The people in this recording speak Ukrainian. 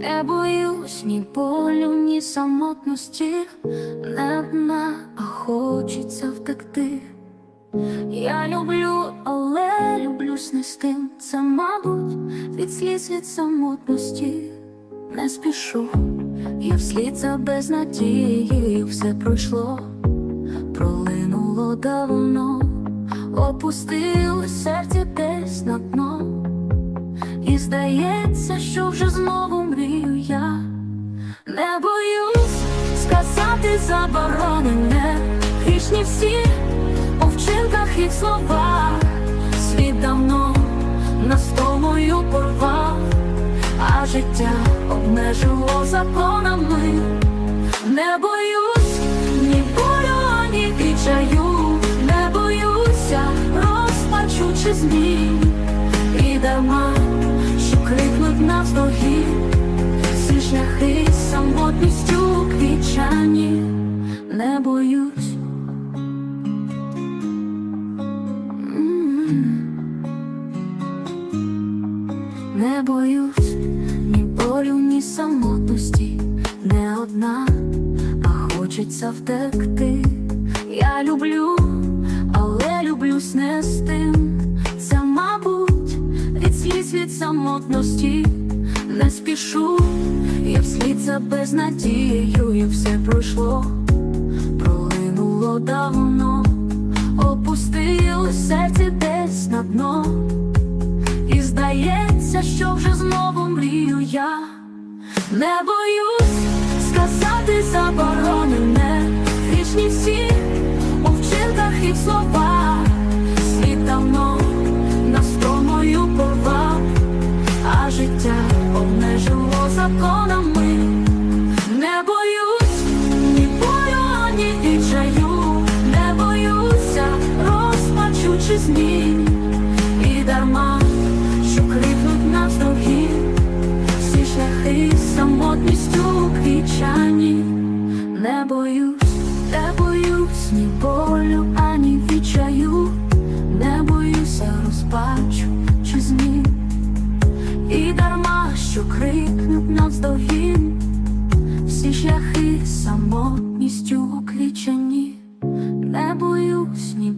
Не боюсь ні болю, ні самотності, не одна, а хочеться втекти. Я люблю, але люблю снестим. Це, мабуть, від сліз від самотності не спішу. Я вслід за безнадією все пройшло, пролинуло давно, опустило серце десь на дно. Здається, що вже знову мрію я. Не боюсь сказати заборонене. Грішні всі у вчинках і в словах. Світ давно настомою порвав, а життя обмежило законами. Не боюсь ні болю, ні відчаю, не боюся розпачу чи змін і дарма, що крикнуть навздогін, всі шляхи самотністю квічані, не боюсь. Не боюсь ні болю, ні самотності, не одна, а хочеться втекти. Від самотності. Не спішу, я вслід за безнадією, і все пройшло, пролинуло давно, опустило серце десь на дно. І здається, що вже знову мрію я. Не боюсь сказати заборонене. Грішні всі у вчинках і в словах і дарма, що крикнуть нас всі шляхи самотністю квічані, не боюсь, не боюсь, ні болю, ані вічаю, не боюся, розпачу змін. І дарма, що крикнуть нас всі шляхи самотністю оквічені, не боюсь, ні